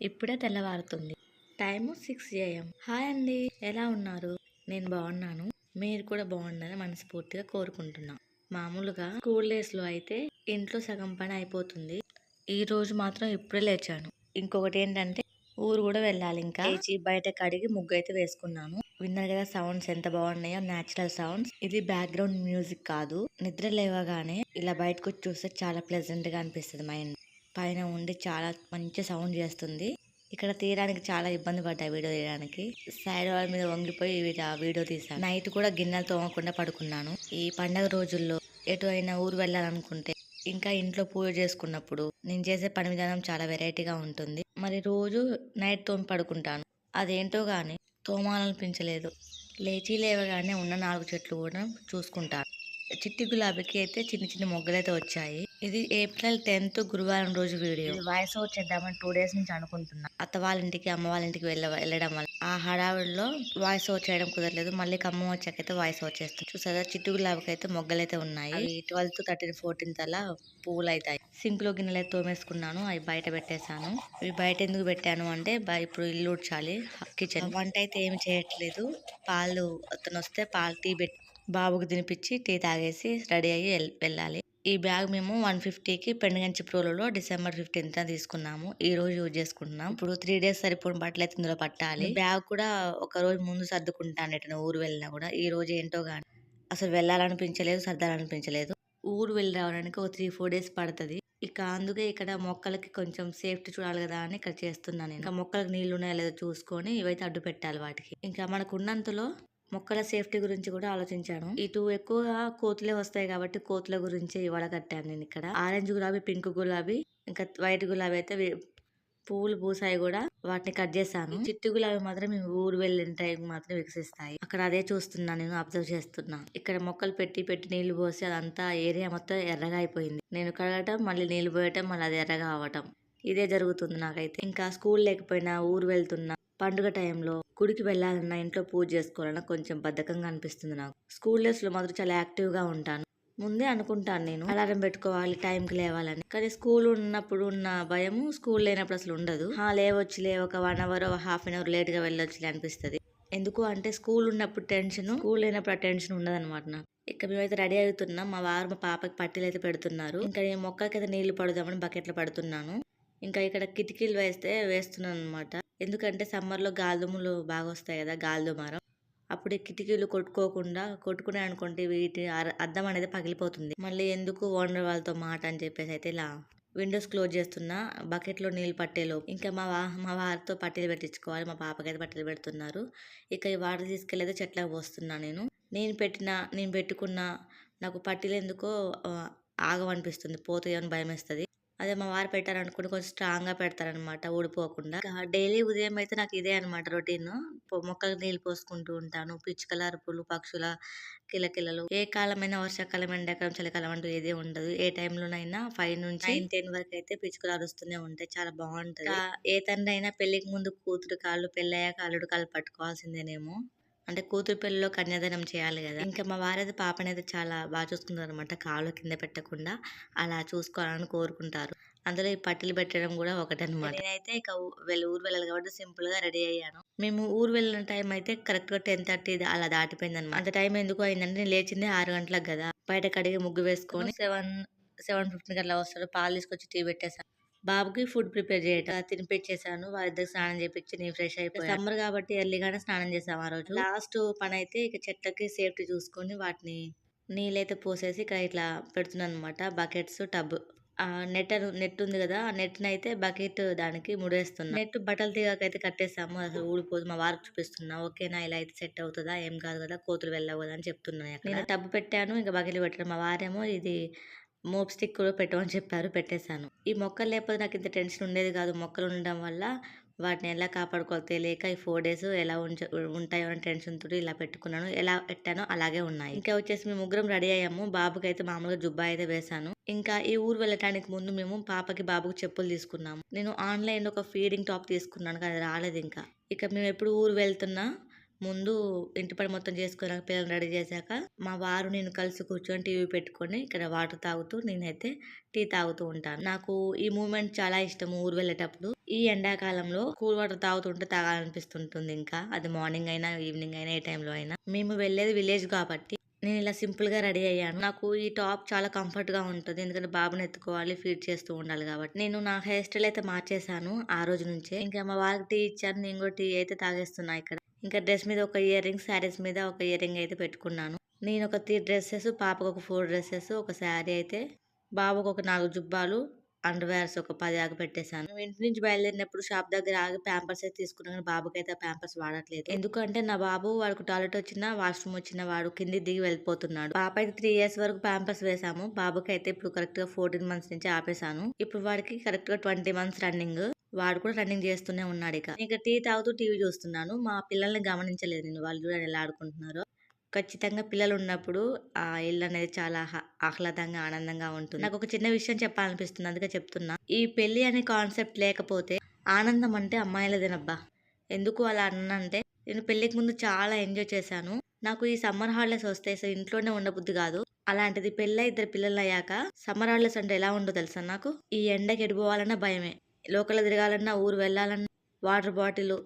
ఇప్పుడే తెల్లవారుతుంది. Time six AM. Hi అండి. ఎలా ఉన్నారు? నేను బాగున్నాను. మీరు కూడా బాగుండాలని మనస్ఫూర్తిగా కోరుకుంటున్నా. మామూలుగా స్కూల్ డేస్లో అయితే ఇంట్లో సగం పని అయిపోతుంది. ఈ రోజు మాత్రం ఇప్పుడే లేచాను. ఇంకొకటి ఏంటంటే ఊరు కూడా వెళ్ళాలి ఇంకా. లేచి బయట కడిగి ముగ్గు అయితే వేసుకున్నాను. విన్నారు కదా సౌండ్స్ ఎంత బాగున్నాయో న్యాచురల్ సౌండ్స్. ఇది బ్యాక్గ్రౌండ్ మ్యూజిక్ కాదు. నిద్ర లేవగానే ఇలా బయటకు చూస్తే చాలా ప్లెజెంట్గా అనిపిస్తుంది మైండ్ పైన ఉండి చాలా మంచి సౌండ్ చేస్తుంది. ఇక్కడ తీయడానికి చాలా ఇబ్బంది పడ్డా వీడియో తీయడానికి. సైడ్ వాళ్ళ మీద వంగిపోయి ఆ వీడియో తీసాను నైట్ కూడా గిన్నెలు తోమకుండా పడుకున్నాను. ఈ పండగ రోజుల్లో ఎటు అయినా ఊరు వెళ్ళాలనుకుంటే ఇంకా ఇంట్లో పూజ చేసుకున్నప్పుడు నేను చేసే పని విధానం చాలా వెరైటీగా ఉంటుంది. మరి రోజు నైట్ తోమి పడుకుంటాను. అదేంటో కానీ తోమాలనిపించలేదు. లేచి లేవగానే ఉన్న నాలుగు చెట్లు కూడా చూసుకుంటాను. చిట్టి గులాబీకి అయితే చిన్న చిన్న మొగ్గలు అయితే వచ్చాయి. ఇది ఏప్రిల్ టెన్త్ గురువారం రోజు వీడియో. వాయిస్ ఓవర్ చేద్దామని టూ డేస్ నుంచి అనుకుంటున్నా. అత్త వాళ్ళ ఇంటికి అమ్మ వాళ్ళ ఇంటికి వెళ్ళ వెళ్ళడం వల్ల. ఆ హడావిడిలో వాయిస్ ఓవర్ చేయడం కుదరలేదు. మళ్ళీ ఖమ్మం వచ్చాకైతే వాయిస్ ఓవర్ చేస్తాను చూసారా? చిట్టు గులాబీకి అయితే మొగ్గలు అయితే ఉన్నాయి ట్వెల్త్ థర్టీన్ ఫోర్టీన్త్ అలా పువ్వులు అవుతాయి సింక్లో గిన్నెలు అయితే తోమేసుకున్నాను. అవి బయట పెట్టేశాను. ఇవి బయట ఎందుకు పెట్టాను అంటే ఇప్పుడు ఇల్లు ఉడ్చాలి కిచెన్. వంట అయితే ఏమి చేయట్లేదు. పాలు అతను వస్తే పాలు టీ పెట్టి బాబుకి తినిపించి టీ తాగేసి రెడీ అయ్యి వెళ్ళాలి. ఈ బ్యాగ్ మేము వన్ ఫిఫ్టీకి పెండుగంచి ప్రోలలో డిసెంబర్ ఫిఫ్టీన్త్ తీసుకున్నాము. ఈ రోజు యూజ్ చేసుకుంటున్నాం. ఇప్పుడు త్రీ డేస్ సరిపోయిన బట్టలు అయితే ఇందులో పట్టాలి. బ్యాగ్ కూడా ఒక రోజు ముందు సర్దుకుంటాను ఎటైనా ఊరు వెళ్ళినా కూడా. ఈ రోజు ఏంటో కానీ అసలు వెళ్ళాలనిపించలేదు సర్దాలనిపించలేదు. ఊరు వెళ్ళి రావడానికి ఒక త్రీ ఫోర్ డేస్ పడుతుంది. ఇక అందుకే ఇక్కడ మొక్కలకి కొంచెం సేఫ్టీ చూడాలి కదా అని ఇక్కడ చేస్తున్నాను నేను. ఇంకా మొక్కలకు నీళ్ళు ఉన్నాయో లేదో చూసుకొని ఇవైతే అడ్డు పెట్టాలి వాటికి. ఇంకా మనకు ఉన్నంతలో మొక్కల సేఫ్టీ గురించి కూడా ఆలోచించాను. ఇటు ఎక్కువగా కోతులే వస్తాయి కాబట్టి కోతుల గురించి వడగట్టాను నేను ఇక్కడ. ఆరెంజ్ గులాబీ పింక్ గులాబీ ఇంకా వైట్ గులాబీ అయితే పువ్వులు పూసాయి కూడా వాటిని కట్ చేశాను. చిట్టు గులాబీ మాత్రం మేము ఊరు వెళ్ళిన టైం మాత్రం వికసిస్తాయి. అక్కడ అదే చూస్తున్నా నేను అబ్జర్వ్ చేస్తున్నా. ఇక్కడ మొక్కలు పెట్టి పెట్టి నీళ్ళు పోసి అదంతా ఏరియా మొత్తం ఎర్రగా అయిపోయింది. నేను కడగటం మళ్ళీ నీళ్ళు పోయటం మళ్ళీ అది ఎర్రగా అవటం ఇదే జరుగుతుంది నాకైతే. ఇంకా స్కూల్ లేకపోయినా ఊరు వెళ్తున్నా పండుగ టైంలో గుడికి వెళ్ళాలన్నా ఇంట్లో పూజ చేసుకోవాలన్నా కొంచెం బద్ధకంగా అనిపిస్తుంది నాకు. స్కూల్ డేస్లో మాత్రం చాలా యాక్టివ్గా ఉంటాను. ముందే అనుకుంటాను నేను అలారం పెట్టుకోవాలి టైంకి లేవాలని. కానీ స్కూల్ ఉన్నప్పుడు ఉన్న భయము స్కూల్ లేనప్పుడు అసలు ఉండదు. హా లేవచ్చులే ఒక one hour half an hour లేట్గా వెళ్ళొచ్చులే అనిపిస్తది. ఎందుకు అంటే స్కూల్ ఉన్నప్పుడు టెన్షన్ స్కూల్ లేనప్పుడు ఆ టెన్షన్ ఉండదు అనమాట నాకు. ఇక మేమైతే రెడీ అవుతున్నాం. మా వారు మా పాపకి పట్టీలు అయితే పెడుతున్నారు. ఇంకా నేను మొక్కలకైతే నీళ్ళు పడదామని బకెట్లు పడుతున్నాను. ఇంకా ఇక్కడ కిటికీలు వేస్తే వేస్తున్నాను అనమాట ఎందుకంటే సమ్మర్లో లో బాగా వస్తాయి కదా గాలిదుమారం. అప్పుడు కిటికీలు కొట్టుకోకుండా కొట్టుకున్నాయి అనుకోండి వీటి అద్దం అనేది పగిలిపోతుంది. మళ్ళీ ఎందుకు ఓనర్ వాళ్ళతో మాట అని చెప్పేసి అయితే ఇలా విండోస్ క్లోజ్ చేస్తున్నా బకెట్లో నీళ్ళు పట్టేలో ఇంకా మా వా మా వారితో పట్టీలు పెట్టించుకోవాలి మా పాపకైతే పట్టీలు పెడుతున్నారు. ఇక ఈ వాటర్ తీసుకెళ్ళేదో చెట్లకు పోస్తున్నా నేను. నేను పెట్టిన నేను పెట్టుకున్న నాకు పట్టీలు ఎందుకో ఆగమనిపిస్తుంది. పోతాయో అని భయం వేస్తుంది అదే మా వారు పెట్టారనుకుంటే కొంచెం స్ట్రాంగ్గా పెడతారనమాట ఊడిపోకుండా. డైలీ ఉదయం అయితే నాకు ఇదే అనమాట రొటీన్. మొక్కలకు నీళ్ళు పోసుకుంటూ ఉంటాను. పిచ్చుకల అరుపులు పక్షుల కిలకిలలు. ఏ కాలమైనా వర్షాకాలం ఎండాకాలం చలికాలం అంటూ ఏదే ఉండదు. ఏ టైంలోనైనా ఫైవ్ నుంచి నైన్ టెన్ వరకు అయితే పిచ్చుకలు అరుస్తూనే ఉంటాయి. చాలా బాగుంటది. ఏ తండ్రి అయినా పెళ్ళికి ముందు కూతురు కాళ్ళు పెళ్ళయ్యాక అల్లుడు కాళ్ళు పట్టుకోవాల్సిందేనేమో. అంటే కూతురు పెళ్ళిలో కన్యాదానం చేయాలి కదా. ఇంకా మా వారైతే అనేది చాలా బాగా చూసుకుంటారు అనమాట కాళ్ళు కింద పెట్టకుండా అలా చూసుకోవాలని కోరుకుంటారు. అందులో ఈ పట్టెలు పెట్టడం కూడా ఒకటి అనమాట నేనైతే ఇక వెళ్ళి ఊరు వెళ్ళాలి కాబట్టి సింపుల్గా రెడీ అయ్యాను. మేము ఊరు వెళ్ళిన టైం అయితే కరెక్ట్గా టెన్ థర్టీ అలా దాటిపోయింది అనమాట అంత టైం ఎందుకు అయిందంటే నేను లేచింది ఆరు గంటలకు కదా. బయట కడిగి ముగ్గు వేసుకొని సెవెన్ సెవెన్ ఫిఫ్టీన్ అట్లా వస్తాడు పాలు తీసుకొచ్చి టీ పెట్టేసాను బాబుకి ఫుడ్ ప్రిపేర్ చేయటం తినిపించేసాను వారిద్దరికి స్నానం చేపించి నేను ఫ్రెష్ అయిపోయాను సమ్మర్ కాబట్టి ఎర్లీగానే స్నానం చేసాం ఆ రోజు. లాస్ట్ పని అయితే ఇక చెట్లకి సేఫ్టీ చూసుకొని వాటిని నీళ్ళైతే పోసేసి ఇక్కడ ఇట్లా పెడుతున్నాను అనమాట బకెట్స్ టబ్. ఆ నెట్ నెట్ ఉంది కదా ఆ నెట్ అయితే బకెట్ దానికి ముడేస్తున్నా. నెట్ బట్టలు తీగకైతే కట్టేసాము. అసలు ఊడిపోదు. మా వారికి చూపిస్తున్నా. ఓకేనా ఇలా అయితే సెట్ అవుతుందా ఏం కాదు కదా కోతులు వెళ్ళవు కదా అని చెప్తున్నాను. నేను టబ్ పెట్టాను ఇంకా బకెట్లు పెట్టాను మా వారేమో ఇది మోప్ స్టిక్ కూడా పెట్టమని చెప్పారు పెట్టేశాను. ఈ మొక్కలు లేకపోతే నాకు ఇంత టెన్షన్ ఉండేది కాదు. మొక్కలు ఉండడం వల్ల వాటిని ఎలా కాపాడుకోవాలి తెలియక ఈ ఫోర్ డేస్ ఎలా ఉంచ ఉంటాయో అనే టెన్షన్ తోటి ఇలా పెట్టుకున్నాను. ఎలా పెట్టానో అలాగే ఉన్నాయి. ఇంకా వచ్చేసి మేము ముగ్గురం రెడీ అయ్యాము. బాబుకి అయితే మామూలుగా జుబ్బా అయితే వేశాను. ఇంకా ఈ ఊరు వెళ్ళటానికి ముందు మేము పాపకి బాబుకి చెప్పులు తీసుకున్నాము. నేను ఆన్లైన్ ఒక ఫీడింగ్ టాప్ తీసుకున్నాను కానీ అది రాలేదు ఇంకా. ఇక మేము ఎప్పుడు ఊరు వెళ్తున్నా ముందు ఇంటి పని మొత్తం చేసుకున్నాక పిల్లల్ని రెడీ చేశాక మా వారు నేను కలిసి కూర్చొని టీవీ పెట్టుకొని ఇక్కడ వాటర్ తాగుతూ నేనైతే టీ తాగుతూ ఉంటాను. నాకు ఈ మూమెంట్ చాలా ఇష్టం ఊరు వెళ్ళేటప్పుడు. ఈ ఎండాకాలంలో కూల్ వాటర్ తాగుతుంటే తాగాలనిపిస్తుంటుంది ఇంకా. అది మార్నింగ్ అయినా ఈవినింగ్ అయినా ఏ టైంలో అయినా. మేము వెళ్ళేది విలేజ్ కాబట్టి నేను ఇలా సింపుల్గా రెడీ అయ్యాను. నాకు ఈ టాప్ చాలా కంఫర్ట్గా ఉంటుంది. ఎందుకంటే బాబుని ఎత్తుకోవాలి ఫీడ్ చేస్తూ ఉండాలి కాబట్టి. నేను నా హెయిర్ స్టైల్ అయితే మార్చేశాను ఆ రోజు నుంచే. ఇంకా మా వారికి టీ ఇచ్చాను. నేను కూడా టీ అయితే తాగేస్తున్నా ఇక్కడ. ఇంకా డ్రెస్ మీద ఒక ఇయర్ రింగ్ శారీస్ మీద ఒక ఇయర్ రింగ్ అయితే పెట్టుకున్నాను. నేను ఒక త్రీ డ్రెస్సెస్ పాపకు ఒక ఫోర్ డ్రెస్సెస్ ఒక శారీ అయితే బాబుకు ఒక నాలుగు జుబ్బాలు అండర్ వేర్స్ ఒక పది ఆగి పెట్టేశాను. ఇంటి నుంచి బయలుదేరినప్పుడు షాప్ దగ్గర ఆగి ప్యాంపర్స్ అయితే తీసుకున్నాను కానీ బాబుకి అయితే ప్యాంపర్స్ వాడట్లేదు. ఎందుకంటే నా బాబు వాడికి టాయిలెట్ వచ్చినా వాష్రూమ్ వచ్చినా వాడు కింది దిగి వెళ్ళిపోతున్నాడు. పాప అయితే త్రీ ఇయర్స్ వరకు ప్యాంపర్స్ వేసాము బాబుకి అయితే ఇప్పుడు కరెక్ట్గా ఫోర్టీన్ మంత్స్ నుంచి ఆపేశాను. ఇప్పుడు వాడికి కరెక్ట్గా ట్వంటీ మంత్స్ రన్నింగ్ వాడు కూడా రన్నింగ్ చేస్తూనే ఉన్నాడు ఇక. ఇక టీ తాగుతూ టీవీ చూస్తున్నాను. మా పిల్లల్ని గమనించలేదు నేను. వాళ్ళు కూడా ఎలా ఆడుకుంటున్నారో. ఖచ్చితంగా పిల్లలు ఉన్నప్పుడు ఆ ఇల్లు అనేది చాలా ఆహ్లాదంగా ఆనందంగా ఉంటుంది. నాకు ఒక చిన్న విషయం చెప్పాలనిపిస్తుంది. అందుకే చెప్తున్నా. ఈ పెళ్ళి అనే కాన్సెప్ట్ లేకపోతే ఆనందం అంటే అమ్మాయిలదేనబ్బా. ఎందుకు అలా అన్నంటే నేను పెళ్ళికి ముందు చాలా ఎంజాయ్ చేశాను. నాకు ఈ సమ్మర్ హాలిడేస్ వస్తే అసలు ఇంట్లోనే ఉండబుద్ధి కాదు. అలాంటిది పెళ్ళ ఇద్దరు పిల్లలు అయ్యాక సమ్మర్ హాలిడేస్ అంటే ఎలా ఉండో తెలుసా నాకు? ఈ ఎండకి ఎడిపోవాలన్న భయమే. లోకల్ తిరగాలన్నా ఊరు వెళ్ళాలన్నా వాటర్ బాటిల్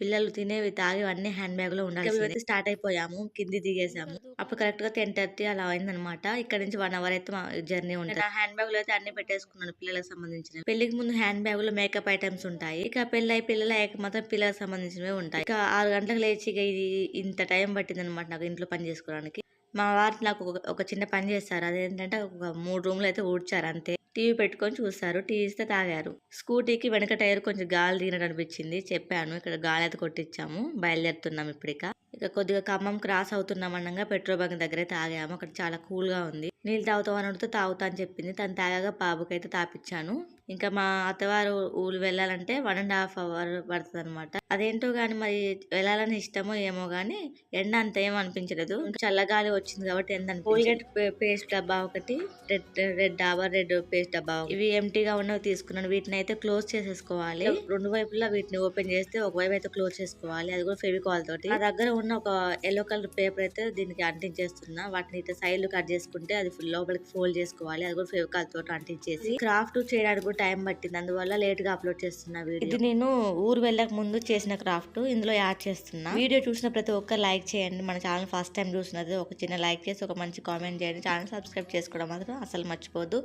పిల్లలు తినేవి తాగి అన్ని హ్యాండ్ బ్యాగ్లో ఉండాలి స్టార్ట్ అయిపోయాము కింది దిగేసాము. అప్పుడు కరెక్ట్గా టెన్ థర్టీ అలా అయిందనమాట ఇక్కడ నుంచి వన్ అవర్ అయితే మా జర్నీ ఉంటుంది. హ్యాండ్ బ్యాగ్లో అయితే అన్ని పెట్టేసుకున్నాను పిల్లలకు సంబంధించిన పెళ్ళికి ముందు హ్యాండ్ బ్యాగ్లో మేకప్ ఐటమ్స్ ఉంటాయి. ఇక పెళ్ళై పిల్లల అయ్యాక మాత్రం పిల్లలకు సంబంధించినవి ఉంటాయి. ఇక ఆరు గంటలకు లేచి ఇక ఇది ఇంత టైం పట్టింది అనమాట నాకు ఇంట్లో పని చేసుకోవడానికి. మా వారు నాకు ఒక ఒక చిన్న పని చేస్తారు. అదేంటంటే ఒక మూడు రూమ్లు అయితే ఊడ్చారు అంతే. టీవీ పెట్టుకొని చూస్తారు. టీ ఇస్తే తాగారు. స్కూటీకి వెనక టైర్ కొంచెం గాలి తీనడం అనిపించింది చెప్పాను. ఇక్కడ గాలి అయితే కొట్టించాము బయలుదేరుతున్నాం ఇప్పటిక ఇక కొద్దిగా ఖమ్మం క్రాస్ అవుతున్నాం అనగా పెట్రోల్ బంక్ దగ్గర తాగాము. అక్కడ చాలా కూల్గా ఉంది. నీళ్ళు తాగుతావు అని అడిగితే తాగుతా అని చెప్పింది. తను తాగాక బాబుకైతే తాపిచ్చాను. ఇంకా మా అత్తవారు ఊరు వెళ్ళాలంటే వన్ అండ్ హాఫ్ అవర్ పడుతుంది అనమాట అదేంటో కానీ మరి వెళ్ళాలని ఇష్టమో ఏమో కానీ ఎండ అంత ఏం అనిపించలేదు. చల్లగాలి వచ్చింది కాబట్టి ఎండ కోల్గేట్ పేస్ట్ డబ్బా ఒకటి red red Dabur red paste డబ్బా ఇవి ఎంటీగా ఉన్నవి తీసుకున్నాను. వీటిని అయితే క్లోజ్ చేసేసుకోవాలి. రెండు వైపులా వీటిని ఓపెన్ చేస్తే ఒక వైపు అయితే క్లోజ్ చేసుకోవాలి. అది కూడా ఫెవికాల్ తోటి. నా దగ్గర ఉన్న ఒక ఎల్లో కలర్ పేపర్ అయితే దీనికి అంటించేస్తున్నా. వాటిని అయితే సైడ్ కట్ చేసుకుంటే అది ఫుల్ లోపలికి ఫోల్డ్ చేసుకోవాలి. అది కూడా ఫెవికాల్ తోటి అంటించేసి. క్రాఫ్ట్ చేయడానికి కూడా టైం పట్టింది. అందువల్ల లేట్గా అప్లోడ్ చేస్తున్నా వీడియో. ఇది నేను ఊరు వెళ్ళక ముందు చేసిన క్రాఫ్ట్ ఇందులో యాడ్ చేస్తున్నా. వీడియో చూసిన ప్రతి ఒక్క లైక్ చేయండి. మన ఛానల్ ఫస్ట్ టైం చూసినది ఒక చిన్న లైక్ చేసి ఒక మంచి కామెంట్ చేయండి. ఛానల్ సబ్స్క్రైబ్ చేసుకోవడం మాత్రం అసలు మర్చిపోద్దు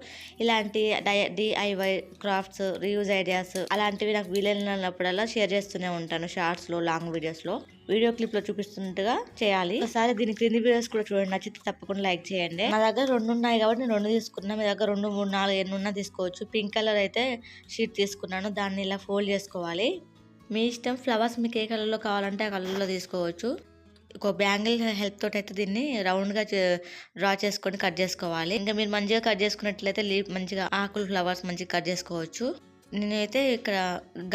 ఇలాంటి డిఐవై క్రాఫ్ట్స్ రీయూజ్ ఐడియాస్ అలాంటివి నాకు వీలైనప్పుడల్లా షేర్ చేస్తూనే ఉంటాను షార్ట్స్లో లాంగ్ వీడియోస్లో. వీడియో క్లిప్లో చూపిస్తున్నట్టుగా చేయాలి. ఒకసారి దీని క్రింది వీడియోస్ కూడా చూడండి. నచ్చితే తప్పకుండా లైక్ చేయండి. నా దగ్గర రెండు ఉన్నాయి కాబట్టి నేను రెండు తీసుకున్నా. మీ దగ్గర రెండు మూడు నాలుగు ఎన్ని ఉన్నా తీసుకోవచ్చు. పింక్ కలర్ అయితే షీట్ తీసుకున్నాను. దాన్ని ఇలా ఫోల్డ్ చేసుకోవాలి. మీ ఇష్టం ఫ్లవర్స్ మీకు ఏ కలర్లో కావాలంటే ఆ కలర్లో తీసుకోవచ్చు. ఒక బ్యాంగిల్ హెల్ప్ తోటి అయితే దీన్ని రౌండ్గా డ్రా చేసుకొని కట్ చేసుకోవాలి. ఇంకా మీరు మంచిగా కట్ చేసుకున్నట్లయితే లీవ్ మంచిగా ఆకులు ఫ్లవర్స్ మంచిగా కట్ చేసుకోవచ్చు. నేనైతే ఇక్కడ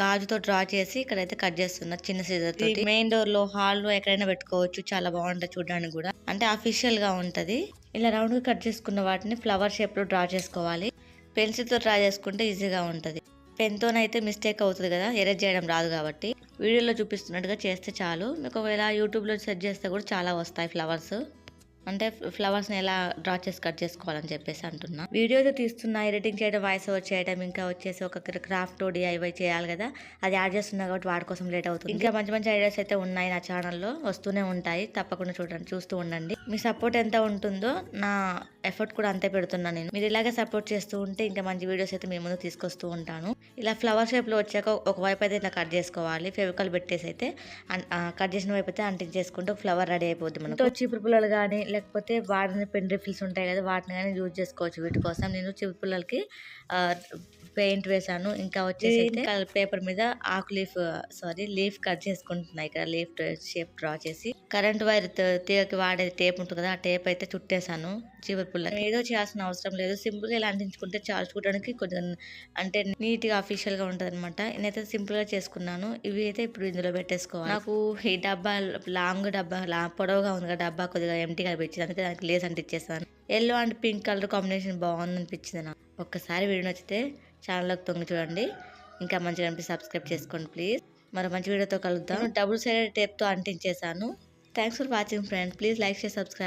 గాజుతో డ్రా చేసి ఇక్కడైతే కట్ చేస్తున్నా చిన్న సీజర్ తోటి. మెయిన్ డోర్లో హాల్లో ఎక్కడైనా పెట్టుకోవచ్చు. చాలా బాగుంటుంది చూడడానికి కూడా. అంటే అఫీషియల్గా ఉంటది. ఇలా రౌండ్గా కట్ చేసుకున్న వాటిని ఫ్లవర్ షేప్లో డ్రా చేసుకోవాలి. పెన్సిల్తో డ్రా చేసుకుంటే ఈజీగా ఉంటది. పెన్తోనైతే మిస్టేక్ అవుతుంది కదా ఎరేజ్ చేయడం రాదు కాబట్టి. వీడియోలో చూపిస్తున్నట్టుగా చేస్తే చాలు. మీకు ఒకవేళ యూట్యూబ్లో సెర్చ్ చేస్తే కూడా చాలా వస్తాయి ఫ్లవర్స్. అంటే ఫ్లవర్స్ని ఎలా డ్రా చేసి కట్ చేసుకోవాలని చెప్పేసి అంటున్నా. వీడియో అయితే తీస్తున్నా ఎడిటింగ్ చేయడం వాయిస్ ఓవర్ చేయడం ఇంకా వచ్చేసి ఒక క్రాఫ్ట్ డిఐవై చేయాలి కదా అది యాడ్ చేస్తున్నా కాబట్టి వాటి కోసం లేట్ అవుతుంది. ఇంకా మంచి మంచి ఐడియాస్ అయితే ఉన్నాయి నా ఛానల్లో వస్తూనే ఉంటాయి. తప్పకుండా చూడండి చూస్తూ ఉండండి. మీ సపోర్ట్ ఎంత ఉంటుందో నా ఎఫర్ట్ కూడా అంతే పెడుతున్నా నేను. మీరు ఇలాగే సపోర్ట్ చేస్తూ ఉంటే ఇంకా మంచి వీడియోస్ అయితే మీ ముందు తీసుకొస్తూ ఉంటాను. ఇలా ఫ్లవర్ షేప్లో వచ్చాక ఒక వైపు అయితే ఇట్లా కట్ చేసుకోవాలి. ఫెవికల్ పెట్టేసి అయితే కట్ చేసిన వైపు అయితే అంటించేసుకుంటే ఫ్లవర్ రెడీ అయిపోద్ది మనకు. చీపురు పుల్లలు కానీ లేకపోతే వాడిన పెన్ రిఫిల్స్ ఉంటాయి కదా వాటిని కానీ యూజ్ చేసుకోవచ్చు వీటి కోసం. నేను చీపురు పుల్లలకి పెయింట్ వేసాను ఇంకా వచ్చేసి పేపర్ మీద ఆకు లీఫ్ సారీ లీఫ్ కట్ చేసుకుంటున్నా ఇక్కడ. లీఫ్ షేప్ డ్రా చేసి. కరెంట్ వైర్ తీగకి వాడే టేప్ ఉంటుంది కదా ఆ టేప్ అయితే చుట్టేసాను చీపురు పుల్ల ఏదో చేయాల్సిన అవసరం లేదు. సింపుల్గా ఇలా అంటించుకుంటే చాలా చూడడానికి కొంచెం అంటే నీట్ గా అఫీషియల్గా ఉంటది అనమాట నేనైతే సింపుల్గా చేసుకున్నాను. ఇవి అయితే ఇప్పుడు ఇందులో పెట్టేసుకోవాలి. నాకు ఈ డబ్బా లాంగ్ డబ్బా లా పొడవుగా ఉంది కదా డబ్బా కొద్దిగా ఎంటీగా అనిపించింది. అందుకే దానికి lace అంటించేసాను yellow and pink colour combination బాగుంది అనిపించింది నాకు. ఒక్కసారి వీడియో నచ్చితే ఛానల్లోకి తొంగి చూడండి. ఇంకా మంచిగా అనిపిస్తే సబ్స్క్రైబ్ చేసుకోండి ప్లీజ్ మరో మంచి వీడియోతో కలుద్దాం. డబుల్ సైడెడ్ టేప్తో అంటించేసాను thanks for watching friends please like share subscribe